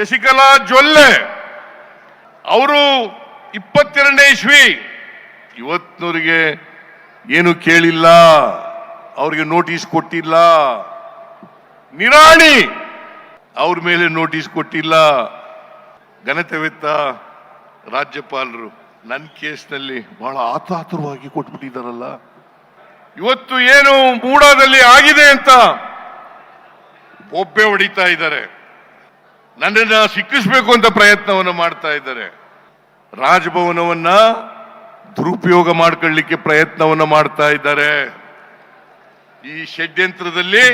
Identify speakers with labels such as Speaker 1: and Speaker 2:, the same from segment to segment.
Speaker 1: ಶಶಿಕಲಾ ಜೊಲ್ಲೆ ಅವರು ಇಪ್ಪತ್ತೆರಡನೇ ಇಸ್ವಿ. ಇವತ್ತಿನವರಿಗೆ ಏನು ಕೇಳಿಲ್ಲ. ಅವರಿಗೆ ನೋಟಿಸ್ ಕೊಟ್ಟಿಲ್ಲ. ನಿರಾಣಿ ಅವ್ರ ಮೇಲೆ ನೋಟಿಸ್ ಕೊಟ್ಟಿಲ್ಲ. ಘನತೆವೆತ್ತ ರಾಜ್ಯಪಾಲರು ನನ್ನ ಕೇಸ್ನಲ್ಲಿ ಬಹಳ ಆತಾತುರವಾಗಿ ಕೊಟ್ಬಿಟ್ಟಿದ್ದಾರಲ್ಲ. ಇವತ್ತು ಏನು ಮೂಡಾದಲ್ಲಿ ಆಗಿದೆ ಅಂತ ಒಬ್ಬೆ ಹೊಡಿತಾ ಇದ್ದಾರೆ. ನನ್ನನ್ನ ಸಿಕ್ಕಿಸಬೇಕು ಅಂತ ಪ್ರಯತ್ನವನ್ನು ಮಾಡ್ತಾ ಇದ್ದಾರೆ. ರಾಜಭವನವನ್ನ ದುರುಪಯೋಗ ಮಾಡ್ಕೊಳ್ಳಿಕ್ಕೆ ಪ್ರಯತ್ನವನ್ನು ಮಾಡ್ತಾ ಇದ್ದಾರೆ. ಈ ಷಡ್ಯಂತ್ರದಲ್ಲಿ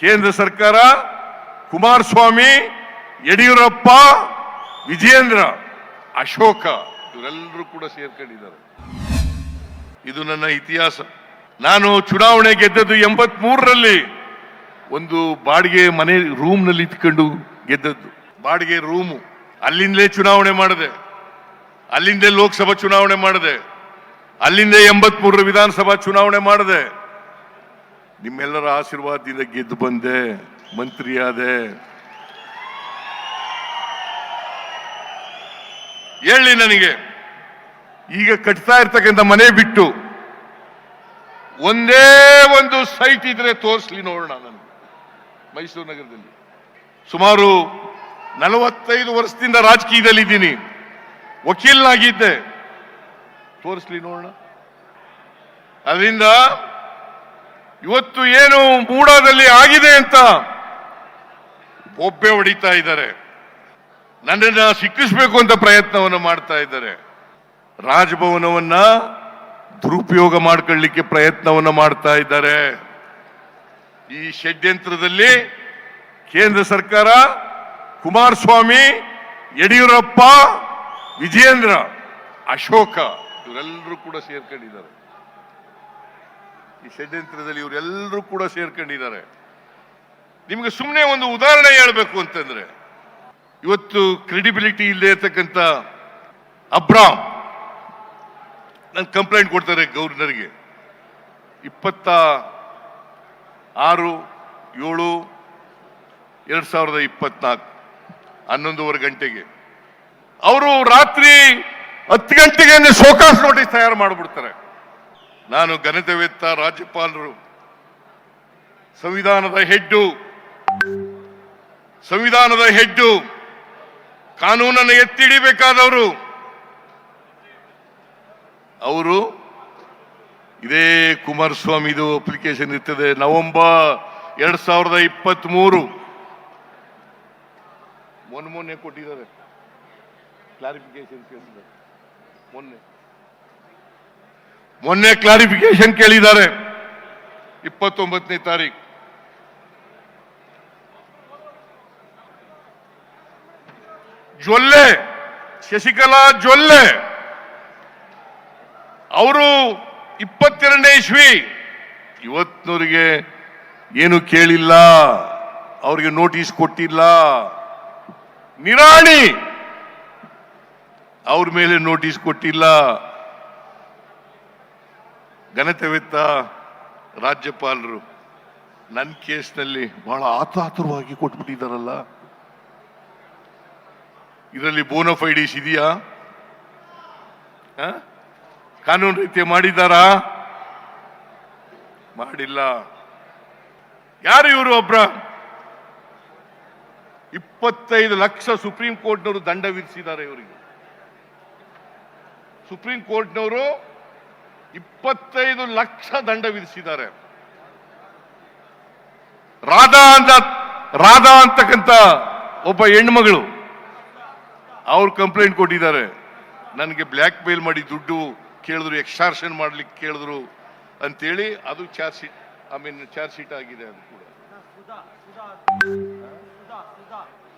Speaker 1: ಕೇಂದ್ರ ಸರ್ಕಾರ, ಕುಮಾರಸ್ವಾಮಿ, ಯಡಿಯೂರಪ್ಪ, ವಿಜಯೇಂದ್ರ, ಅಶೋಕ ಇವರೆಲ್ಲರೂ ಕೂಡ ಸೇರ್ಕೊಂಡಿದ್ದಾರೆ. ಇದು ನನ್ನ ಇತಿಹಾಸ. ನಾನು ಚುನಾವಣೆ ಗೆದ್ದದ್ದು ಎಂಬತ್ ಮೂರರಲ್ಲಿ ಒಂದು ಬಾಡಿಗೆ ಮನೆ ರೂಮ್ನಲ್ಲಿ ಇಟ್ಕೊಂಡು ಗೆದ್ದದ್ದು. ಬಾಡಿಗೆ ರೂಮು. ಅಲ್ಲಿಂದಲೇ ಚುನಾವಣೆ ಮಾಡಿದೆ. ಅಲ್ಲಿಂದಲೇ ಲೋಕಸಭಾ ಚುನಾವಣೆ ಮಾಡಿದೆ. ಅಲ್ಲಿಂದ ಎಂಬತ್ಮೂರರ ವಿಧಾನಸಭಾ ಚುನಾವಣೆ ಮಾಡಿದೆ. ನಿಮ್ಮೆಲ್ಲರ ಆಶೀರ್ವಾದದಿಂದ ಗೆದ್ದು ಬಂದೆ. ಮಂತ್ರಿಯಾದೆ ಹೇಳಿ ನನಗೆ. ಈಗ ಕಟ್ತಾ ಇರ್ತಕ್ಕಂಥ ಮನೆ ಬಿಟ್ಟು ಒಂದೇ ಒಂದು ಸೈಟ್ ಇದ್ರೆ ತೋರಿಸ್ಲಿ ನೋಡೋಣ ನಾನು ಮೈಸೂರು ನಗರದಲ್ಲಿ. ಸುಮಾರು ನಲವತ್ತೈದು ವರ್ಷದಿಂದ ರಾಜಕೀಯದಲ್ಲಿ ಇದ್ದೀನಿ ವಕೀಲನಾಗಿದ್ದೆ. ತೋರಿಸ್ಲಿ ನೋಡೋಣ. ಅದರಿಂದ ಇವತ್ತು ಏನು ಮೂಡಾದಲ್ಲಿ ಆಗಿದೆ ಅಂತ ಒಬ್ಬೆ ಹೊಡಿತಾ ಇದ್ದಾರೆ. ನನ್ನನ್ನ ಶಿಕ್ಷಿಸಬೇಕು ಅಂತ ಪ್ರಯತ್ನವನ್ನು ಮಾಡ್ತಾ ಇದ್ದಾರೆ. ರಾಜಭವನವನ್ನ ದುರುಪಯೋಗ ಮಾಡ್ಕೊಳ್ಳಿಕ್ಕೆ ಪ್ರಯತ್ನವನ್ನು ಮಾಡ್ತಾ ಇದ್ದಾರೆ. ಈ ಷಡ್ಯಂತ್ರದಲ್ಲಿ ಕೇಂದ್ರ ಸರ್ಕಾರ, ಕುಮಾರಸ್ವಾಮಿ, ಯಡಿಯೂರಪ್ಪ ವಿಜೇಂದ್ರ ಅಶೋಕ, ಇವರೆಲ್ಲರೂ ಕೂಡ ಸೇರ್ಕೊಂಡಿದ್ದಾರೆ. ಈ ಷಡ್ಯಂತ್ರದಲ್ಲಿ ಇವರೆಲ್ಲರೂ ಕೂಡ ಸೇರ್ಕೊಂಡಿದ್ದಾರೆ. ನಿಮಗೆ ಸುಮ್ಮನೆ ಒಂದು ಉದಾಹರಣೆ ಹೇಳಬೇಕು ಅಂತಂದ್ರೆ, ಇವತ್ತು ಕ್ರೆಡಿಬಿಲಿಟಿ ಇಲ್ಲದೆ ಇರ್ತಕ್ಕಂಥ ಅಬ್ರಾಮ್, ನನ್ ಕಂಪ್ಲೇಂಟ್ ಕೊಡ್ತಾರೆ ಗವರ್ನರ್ಗೆ ಇಪ್ಪತ್ತ ಆರು, ಏಳು ಎರಡ್ ಸಾವಿರದ ಇಪ್ಪತ್ನಾಲ್ಕು, ಹನ್ನೊಂದುವರೆ ಗಂಟೆಗೆ. ಅವರು ರಾತ್ರಿ ಹತ್ತು ಗಂಟೆಗೆ ಶೋಕಾಸ್ ನೋಟಿಸ್ ತಯಾರು ಮಾಡಿಬಿಡ್ತಾರೆ. ನಾನು ಘನತೆವೆತ್ತ ರಾಜ್ಯಪಾಲರು, ಸಂವಿಧಾನದ ಹೆಡ್ಡು ಸಂವಿಧಾನದ ಹೆಡ್ಡು, ಕಾನೂನನ್ನು ಎತ್ತಿಡಿಬೇಕಾದವರು ಅವರು ಇದೇ ಕುಮಾರಸ್ವಾಮಿದು ಅಪ್ಲಿಕೇಶನ್ ಇರ್ತದೆ, ನವೆಂಬರ್ ಎರಡ್ ಸಾವಿರದ ಇಪ್ಪತ್ತ್ ಮೂರು ಮೊನ್ನೆ ಮೊನ್ನೆ ಕೊಟ್ಟಿದ್ದಾರೆ. ಕ್ಲಾರಿಫಿಕೇಶನ್ ಕೇಳಿದ್ದಾರೆ. ಮೊನ್ನೆ. ಮೊನ್ನೆ ಕ್ಲಾರಿಫಿಕೇಶನ್ ಕೇಳಿದ್ದಾರೆ. ಇಪ್ಪತ್ತೊಂಬತ್ತನೇ ತಾರೀಕು ಜೊಲ್ಲೆ, ಶಶಿಕಲಾ ಜೊಲ್ಲೆ. ಅವರು ಇಪ್ಪತ್ತೆರಡನೇ ಇಸ್ವಿ. ಇವತ್ತಿನವರಿಗೆ ಏನು ಕೇಳಿಲ್ಲ. ಅವ್ರಿಗೆ ನೋಟಿಸ್ ಕೊಟ್ಟಿಲ್ಲ. ನಿರಾಣಿ ಅವ್ರ ಮೇಲೆ ನೋಟಿಸ್ ಕೊಟ್ಟಿಲ್ಲ. ಘನತೆವೆತ್ತ ರಾಜ್ಯಪಾಲರು. ನನ್ನ ಕೇಸ್ನಲ್ಲಿ ಬಹಳ ಆತಾತುರವಾಗಿ ಕೊಟ್ಬಿಟ್ಟಿದ್ದಾರಲ್ಲ ಇದರಲ್ಲಿ ಬೋನಫೈಡೀಸ್ ಇದೆಯಾ? ಕಾನೂನು ರೀತಿ ಮಾಡಿದ್ದಾರಾ ಮಾಡಿಲ್ಲ. ಯಾರು ಇವರು ಒಬ್ರ? ಇಪ್ಪತ್ತೈದು ಲಕ್ಷ ಸುಪ್ರೀಂ ಕೋರ್ಟ್ನವರು ದಂಡ ವಿಧಿಸಿದ್ದಾರೆ ಇವರಿಗೆ. ಸುಪ್ರೀಂ ಕೋರ್ಟ್ನವರು ಇಪ್ಪತ್ತೈದು ಲಕ್ಷ ದಂಡ ವಿಧಿಸಿದ್ದಾರೆ. ರಾಧಾ ಅಂತ, ರಾಧಾ ಅಂತಕ್ಕಂಥ ಒಬ್ಬ ಹೆಣ್ಮಗಳು ಅವ್ರು ಕಂಪ್ಲೇಂಟ್ ಕೊಟ್ಟಿದ್ದಾರೆ. ನನಗೆ ಬ್ಲ್ಯಾಕ್ ಮೇಲ್ ಮಾಡಿ ದುಡ್ಡು ಕೇಳಿದ್ರು ಎಕ್ಸ್ಟಾರ್ಷನ್ ಮಾಡ್ಲಿಕ್ಕೆ ಕೇಳಿದ್ರು ಅಂತೇಳಿ ಅದು charge sheet, I mean charge sheet ಆಗಿದೆ ಅದು ಕೂಡ.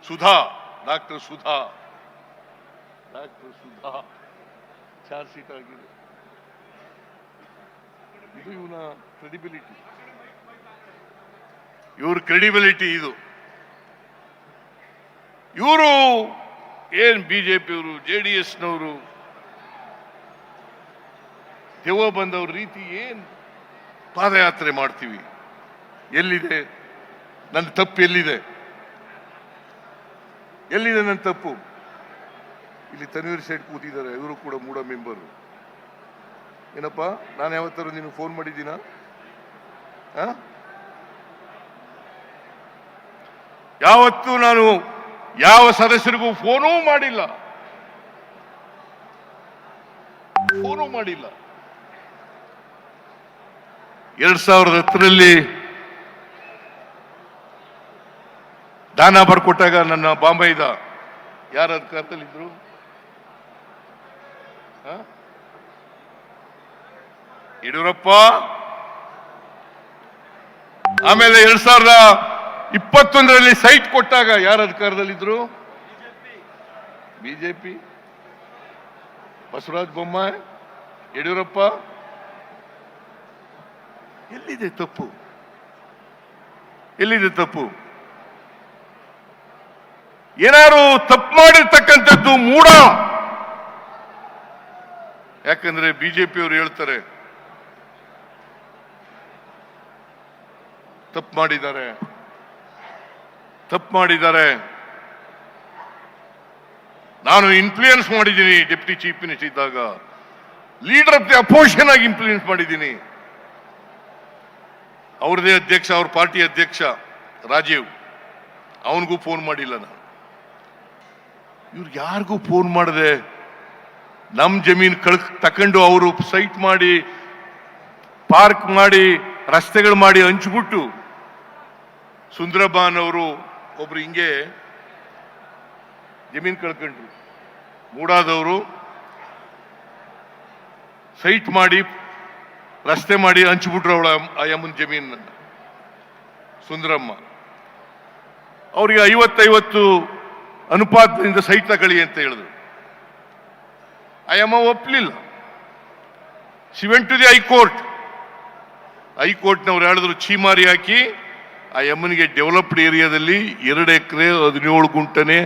Speaker 1: Sudha, doctor Sudha. Doctor Sudha, charge sheet ಆಗಿದೆ. ಇದು ಇವನ ಕ್ರೆಡಿಬಿಲಿಟಿ ಇವ್ರ ಕ್ರೆಡಿಬಿಲಿಟಿ ಇದು. ಇವರು ಏನ್ ಬಿಜೆಪಿಯವರು, ಜೆ ಡಿ ಎಸ್ನವರು ದೆವ್ವ ಬಂದವ್ರ ರೀತಿ ಏನ್ ಪಾದಯಾತ್ರೆ ಮಾಡ್ತೀವಿ? ಎಲ್ಲಿದೆ? ನನ್ನ ತಪ್ಪು ಎಲ್ಲಿದೆ? ಎಲ್ಲಿದೆ ನನ್ನ ತಪ್ಪು? ಇಲ್ಲಿ ತನ್ವೀರ್ ಸೈಡ್ ಕೂತಿದ್ದಾರೆ, ಇವರು ಕೂಡ ಮೂಡ ಮೆಂಬರು. ಏನಪ್ಪ, ನಾನು ಯಾವತ್ತಾರು ನೀನು ಫೋನ್ ಮಾಡಿದ್ದೀನ? ಯಾವತ್ತೂ ನಾನು ಯಾವ ಸದಸ್ಯರಿಗೂ ಫೋನೂ ಮಾಡಿಲ್ಲ. ಫೋನೂ ಮಾಡಿಲ್ಲ. ಎರಡ್ ಸಾವಿರದ ಹತ್ತರಲ್ಲಿ ದಾನ ಬರ್ಕೊಟ್ಟಾಗ ನನ್ನ ಬಾಂಬೈದ ಯಾರ ಅಧಿಕಾರದಲ್ಲಿದ್ರು ಹ? ಯಡಿಯೂರಪ್ಪ? ಆಮೇಲೆ ಎರಡ್ ಸಾವಿರದ ಇಪ್ಪತ್ತೊಂದರಲ್ಲಿ ಸೈಟ್ ಕೊಟ್ಟಾಗ ಯಾರ ಅಧಿಕಾರದಲ್ಲಿದ್ರು ಬಿಜೆಪಿ. ಬಸವರಾಜ ಬೊಮ್ಮಾಯಿ. ಯಡಿಯೂರಪ್ಪ. ಎಲ್ಲಿದೆ ತಪ್ಪು? ಎಲ್ಲಿದೆ ತಪ್ಪು? ಏನಾರು ತಪ್ಪು ಮಾಡಿರ್ತಕ್ಕಂಥದ್ದು ಮೂಢ ಯಾಕಂದ್ರೆ ಬಿಜೆಪಿಯವರು ಹೇಳ್ತಾರೆ, ತಪ್ಪು ಮಾಡಿದ್ದಾರೆ ತಪ್ಪು ಮಾಡಿದ್ದಾರೆ. ನಾನು ಇನ್ಫ್ಲೂಯೆನ್ಸ್ ಮಾಡಿದ್ದೀನಿ ಡೆಪ್ಟಿ ಚೀಫ್ ಮಿನಿಸ್ಟರ್ ಇದ್ದಾಗ. ಲೀಡರ್ ಆಫ್ ದಿ ಅಪೋಸಿಷನ್ ಆಗಿ ಇನ್ಫ್ಲೂಯೆನ್ಸ್ ಮಾಡಿದ್ದೀನಿ. ಅವ್ರದೇ ಅಧ್ಯಕ್ಷ, ಅವ್ರ ಪಾರ್ಟಿ ಅಧ್ಯಕ್ಷ ರಾಜೀವ್. ಅವನಿಗೂ ಫೋನ್ ಮಾಡಿಲ್ಲ ನಾನು. ಇವ್ರು ಯಾರಿಗೂ ಫೋನ್ ಮಾಡದೆ ನಮ್ ಜಮೀನ್ ಕಳ್ ತಕೊಂಡು ಅವರು ಸೈಟ್ ಮಾಡಿ ಪಾರ್ಕ್ ಮಾಡಿ, ರಸ್ತೆಗಳು ಮಾಡಿ ಹಂಚ್ಬಿಟ್ಟು ಸುಂದರಬಾನ್ ಅವರು ಒಬ್ರು ಹಿಂಗೆ ಜಮೀನ್ ಕಳ್ಕೊಂಡ್ರು. ಮೂಡಾದವರು ಸೈಟ್ ಮಾಡಿ, ರಸ್ತೆ ಮಾಡಿ ಹಂಚ್ಬಿಟ್ರು ಅವಳ ಅಯ್ಯಮ್ಮನ ಜಮೀನನ್ನು. ಜಮೀನ್ ಸುಂದರಮ್ಮ. ಅವರಿಗೆ ಐವತ್ತೈವತ್ತು ಅನುಪಾತದಿಂದ ಸಹಿತ ಕಳಿ ಅಂತ ಹೇಳಿದ್ರು. ಅಯಮ ಒಪ್ಪಲಿಲ್ಲ she went to the high court. ಹೈಕೋರ್ಟ್ನವ್ರು ಹೇಳಿದ್ರು ಛೀಮಾರಿ ಹಾಕಿ ಆ ಯಮ್ಮನಿಗೆ ಡೆವಲಪ್ಡ್ ಏರಿಯಾದಲ್ಲಿ ಎರಡು ಎಕರೆ ಹದಿನೇಳು ಗುಂಟನೆ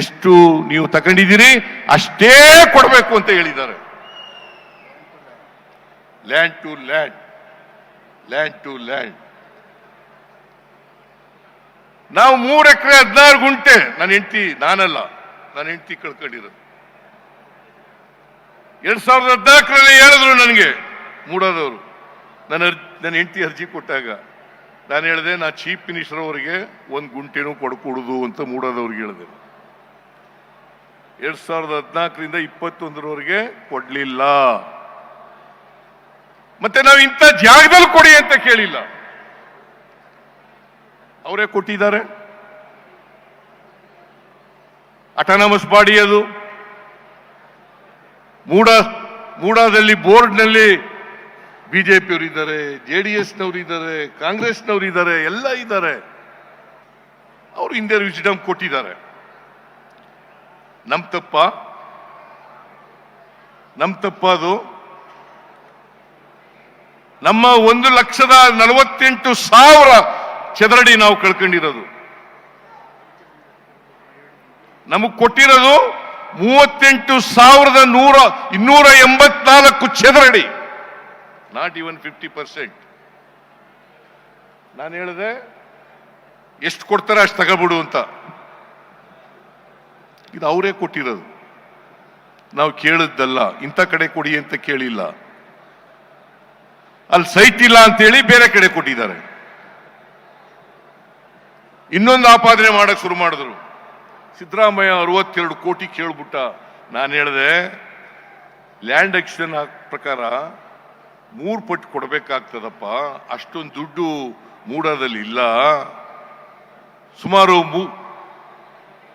Speaker 1: ಎಷ್ಟು ನೀವು ತಗೊಂಡಿದ್ದೀರಿ, ಅಷ್ಟೇ ಕೊಡಬೇಕು ಅಂತ ಹೇಳಿದ್ದಾರೆ. Land to land land to land ನಾವು ಮೂರು ಎಕರೆ ಹದಿನಾರು ಗುಂಟೆ, ನನ್ನ ಹೆಂಡತಿ, ನಾನಲ್ಲ, ನನ್ನ ಹೆಂಡತಿ ಕಳ್ಕೊಂಡಿರೋದು. ಎರಡ್ ಸಾವಿರದ ಹದಿನಾಲ್ಕರಲ್ಲಿ ಹೇಳಿದ್ರು ನನಗೆ, ಮೂಡೋದವರು. ನನ್ನ ಅರ್ಜಿ ನನ್ನ ಹೆಂಡತಿ ಅರ್ಜಿ ಕೊಟ್ಟಾಗ, ನಾನು ಹೇಳಿದೆ, ನಾ ಚೀಫ್ ಮಿನಿಸ್ಟರ್ ಅವರಿಗೆ ಒಂದು ಗುಂಟೆನೂ ಕೊಡ್ಕೊಡುದು ಅಂತ ಮೂಡೋದವ್ರಿಗೆ ಹೇಳಿದೆ. ಎರಡ್ ಸಾವಿರದ ಹದಿನಾಲ್ಕರಿಂದ ಇಪ್ಪತ್ತೊಂದರವರೆಗೆ ಕೊಡಲಿಲ್ಲ. ಮತ್ತೆ ನಾವು ಇಂಥ ಜಾಗದಲ್ಲಿ ಕೊಡಿ ಅಂತ ಕೇಳಿಲ್ಲ. ಅವರೇ ಕೊಟ್ಟಿದ್ದಾರೆ. ಅಟಾನಮಸ್ ಬಾಡಿ ಅದು. ಮೂಡ, ಮೂಡಾದಲ್ಲಿ ಬೋರ್ಡ್ನಲ್ಲಿ ಬಿಜೆಪಿಯವರು ಇದ್ದಾರೆ ಜೆ ಡಿ ಎಸ್ನವರು ಇದ್ದಾರೆ ಕಾಂಗ್ರೆಸ್ನವರು ಇದ್ದಾರೆ ಎಲ್ಲ ಇದ್ದಾರೆ. ಅವರು ಇಂಡಿಯಾ ವಿಸಿಡಮ್ ಕೊಟ್ಟಿದ್ದಾರೆ. ನಮ್ ತಪ್ಪ. ನಮ್ ತಪ್ಪ ಅದು. ನಮ್ಮ ಒಂದು ಲಕ್ಷದ ನಲವತ್ತೆಂಟು ಸಾವಿರ ಚದರಡಿ ನಾವು ಕಳ್ಕೊಂಡಿರೋದು. ನಮಗ್ ಕೊಟ್ಟಿರೋದು ಮೂವತ್ತೆಂಟು ಸಾವಿರದ ನೂರ, ಇನ್ನೂರ ಎಂಬತ್ನಾಲ್ಕು ಚದರಡಿ. ನಾಟ್ ಇವನ್ ಫಿಫ್ಟಿ ಪರ್ಸೆಂಟ್ ನಾನು ಹೇಳಿದೆ, ಎಷ್ಟು ಕೊಡ್ತಾರೆ ಅಷ್ಟು ತಗೋಬಿಡು ಅಂತ. ಇದು ಅವರೇ ಕೊಟ್ಟಿರೋದು. ನಾವು ಕೇಳಿದ್ದಲ್ಲ, ಇಂಥ ಕಡೆ ಕೊಡಿ ಅಂತ ಕೇಳಿಲ್ಲ. ಅಲ್ಲಿ ಸೈಟ್ ಇಲ್ಲ ಅಂತೇಳಿ ಬೇರೆ ಕಡೆ ಕೊಟ್ಟಿದ್ದಾರೆ. ಇನ್ನೊಂದು ಆಪಾದನೆ ಮಾಡಕ್ ಶುರು ಮಾಡಿದ್ರು. ಸಿದ್ದರಾಮಯ್ಯ ಅರವತ್ತೆರಡು ಕೋಟಿ ಕೇಳ್ಬಿಟ್ಟ. ನಾನು ಹೇಳಿದೆ ಲ್ಯಾಂಡ್ ಎಕ್ಸ್ಚೇಂಜ್ ಪ್ರಕಾರ ಮೂರು ಪಟ್ಟು ಕೊಡಬೇಕಾಗ್ತದಪ್ಪ. ಅಷ್ಟೊಂದು ದುಡ್ಡು ಮೂಡದಲ್ಲಿ ಇಲ್ಲ. ಸುಮಾರು ಮೂ-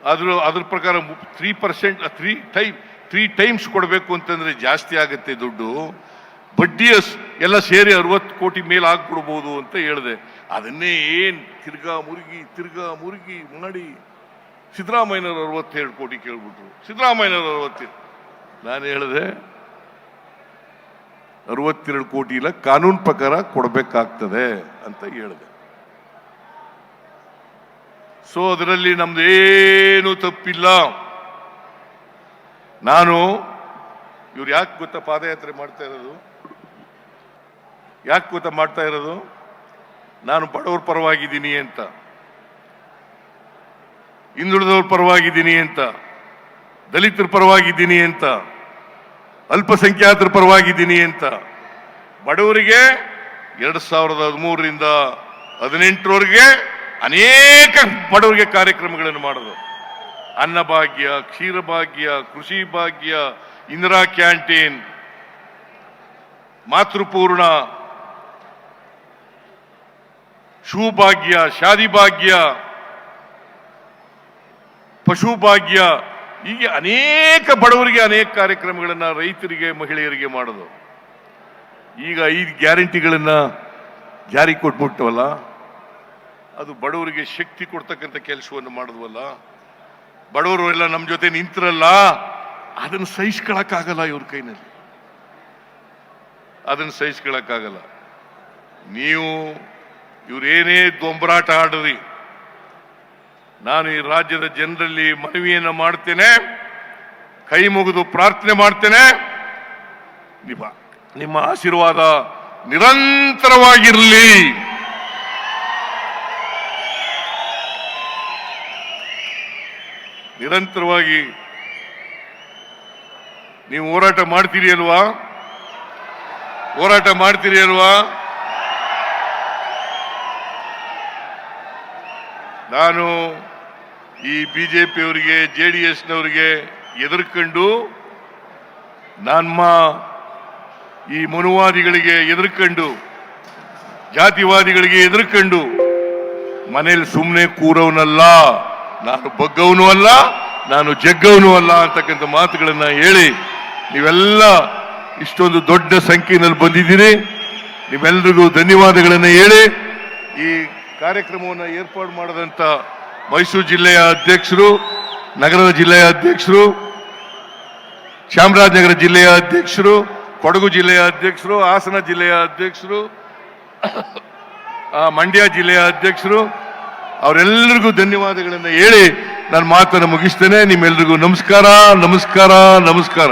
Speaker 1: ಅದ್ರ ಅದ್ರ ಪ್ರಕಾರ three percent three time three times ಕೊಡಬೇಕು ಅಂತಂದ್ರೆ ಜಾಸ್ತಿ ಆಗುತ್ತೆ ದುಡ್ಡು. ಬಡ್ಡಿ ಅಸ್- ಎಲ್ಲ ಸೇರಿ ಅರವತ್ತು ಕೋಟಿ ಮೇಲೆ ಆಗ್ಬಿಡ್ಬೋದು ಅಂತ ಹೇಳಿದೆ. ಅದನ್ನೇ ಏನ್ ತಿರ್ಗಾ ಮುರುಗಿ ತಿರ್ಗಾ ಮುರುಗಿ ಮಾಡಿ ಸಿದ್ದರಾಮಯ್ಯನವರು ಅರವತ್ತೆರಡು ಕೋಟಿ ಕೇಳ್ಬಿಟ್ರು. ಸಿದ್ದರಾಮಯ್ಯನವರು ಅರವತ್ತೆರಡು ನಾನು ಹೇಳಿದೆ, ಅರವತ್ತೆರಡು ಕೋಟಿ ಇಲ್ಲ, ಕಾನೂನು ಪ್ರಕಾರ ಕೊಡಬೇಕಾಗ್ತದೆ ಅಂತ ಹೇಳಿದೆ. ಸೊ ಅದರಲ್ಲಿ ನಮ್ದು ತಪ್ಪಿಲ್ಲ. ನಾನು, ಇವ್ರು ಯಾಕೆ ಗೊತ್ತಾ ಪಾದಯಾತ್ರೆ ಮಾಡ್ತಾ ಇರೋದು? ಯಾಕೆ ಕೂತ ಮಾಡ್ತಾ ಇರೋದು? ನಾನು ಬಡವ್ರ ಪರವಾಗಿದ್ದೀನಿ ಅಂತ. ಹಿಂದುಳಿದವ್ರ ಪರವಾಗಿದ್ದೀನಿ ಅಂತ. ದಲಿತರ ಪರವಾಗಿದ್ದೀನಿ ಅಂತ. ಅಲ್ಪಸಂಖ್ಯಾತರ ಪರವಾಗಿದ್ದೀನಿ ಅಂತ. ಬಡವರಿಗೆ ಎರಡ್ ಸಾವಿರದ ಹದಿಮೂರರಿಂದ ಹದಿನೆಂಟರವರೆಗೆ ಅನೇಕ ಬಡವರಿಗೆ ಕಾರ್ಯಕ್ರಮಗಳನ್ನು ಮಾಡೋದು. ಅನ್ನಭಾಗ್ಯ, ಕ್ಷೀರಭಾಗ್ಯ, ಕೃಷಿ ಭಾಗ್ಯ, ಇಂದಿರಾ ಕ್ಯಾಂಟೀನ್, ಮಾತೃಪೂರ್ಣ ಶೂ ಭಾಗ್ಯ ಶಾದಿ ಭಾಗ್ಯ ಪಶು ಭಾಗ್ಯ ಹೀಗೆ ಅನೇಕ ಬಡವರಿಗೆ ಅನೇಕ ಕಾರ್ಯಕ್ರಮಗಳನ್ನು ರೈತರಿಗೆ, ಮಹಿಳೆಯರಿಗೆ ಮಾಡೋದು. ಈಗ ಐದು ಗ್ಯಾರಂಟಿಗಳನ್ನು ಜಾರಿ ಕೊಟ್ಬಿಟ್ಟವಲ್ಲ, ಅದು ಬಡವರಿಗೆ ಶಕ್ತಿ ಕೊಡ್ತಕ್ಕಂಥ ಕೆಲಸವನ್ನು ಮಾಡಿದ್ವಲ್ಲ ಬಡವರು ಎಲ್ಲ ನಮ್ಮ ಜೊತೆ ನಿಂತಿರಲ್ಲ, ಅದನ್ನು ಸಹಿಸ್ಕೊಳಕ್ಕಾಗಲ್ಲ ಇವ್ರ ಕೈನಲ್ಲಿ. ಅದನ್ನು ಸಹಿಸ್ಕೊಳಕ್ಕಾಗಲ್ಲ ನೀವು ಇವ್ರೇನೇ ಗೊಂಬರಾಟ ಆಡ್ರಿ. ನಾನು ಈ ರಾಜ್ಯದ ಜನರಲ್ಲಿ ಮನವಿಯನ್ನು ಮಾಡ್ತೇನೆ, ಕೈ ಮುಗಿದು ಪ್ರಾರ್ಥನೆ ಮಾಡ್ತೇನೆ. ನಿಮ್ಮ ನಿಮ್ಮ ಆಶೀರ್ವಾದ ನಿರಂತರವಾಗಿರಲಿ. ನಿರಂತರವಾಗಿ ನೀವು ಹೋರಾಟ ಮಾಡ್ತೀರಿ ಅಲ್ವಾ? ಹೋರಾಟ ಮಾಡ್ತೀರಿ ಅಲ್ವಾ? ನಾನು ಈ ಬಿ ಜೆ ಪಿಯವರಿಗೆ ಜೆ ಡಿ ಎಸ್ನವರಿಗೆ ಎದುರ್ಕೊಂಡು ನಮ್ಮ ಈ ಮನುವಾದಿಗಳಿಗೆ ಎದುರ್ಕೊಂಡು, ಜಾತಿವಾದಿಗಳಿಗೆ ಎದುರ್ಕೊಂಡು ಮನೇಲಿ ಸುಮ್ಮನೆ ಕೂರವನಲ್ಲ, ನಾನು ಬಗ್ಗವನು ಅಲ್ಲ, ನಾನು ಜಗ್ಗವನು ಅಲ್ಲ ಅಂತಕ್ಕಂಥ ಮಾತುಗಳನ್ನು ಹೇಳಿ ನೀವೆಲ್ಲ ಇಷ್ಟೊಂದು ದೊಡ್ಡ ಸಂಖ್ಯೆಯಲ್ಲಿ ಬಂದಿದ್ದೀರಿ. ನಿಮ್ಮೆಲ್ಲರಿಗೂ ಧನ್ಯವಾದಗಳನ್ನು ಹೇಳಿ ಈ ಕಾರ್ಯಕ್ರಮವನ್ನು ಏರ್ಪಾಡು ಮಾಡಿದಂಥ ಮೈಸೂರು ಜಿಲ್ಲೆಯ ಅಧ್ಯಕ್ಷರು, ನಗರದ ಜಿಲ್ಲೆಯ ಅಧ್ಯಕ್ಷರು, ಚಾಮರಾಜನಗರ ಜಿಲ್ಲೆಯ ಅಧ್ಯಕ್ಷರು, ಕೊಡಗು ಜಿಲ್ಲೆಯ ಅಧ್ಯಕ್ಷರು, ಹಾಸನ ಜಿಲ್ಲೆಯ ಅಧ್ಯಕ್ಷರು ಮಂಡ್ಯ ಜಿಲ್ಲೆಯ ಅಧ್ಯಕ್ಷರು, ಅವರೆಲ್ಲರಿಗೂ ಧನ್ಯವಾದಗಳನ್ನು ಹೇಳಿ ನಾನು ಮಾತನ್ನು ಮುಗಿಸ್ತೇನೆ. ನಿಮ್ಮೆಲ್ಲರಿಗೂ ನಮಸ್ಕಾರ ನಮಸ್ಕಾರ ನಮಸ್ಕಾರ.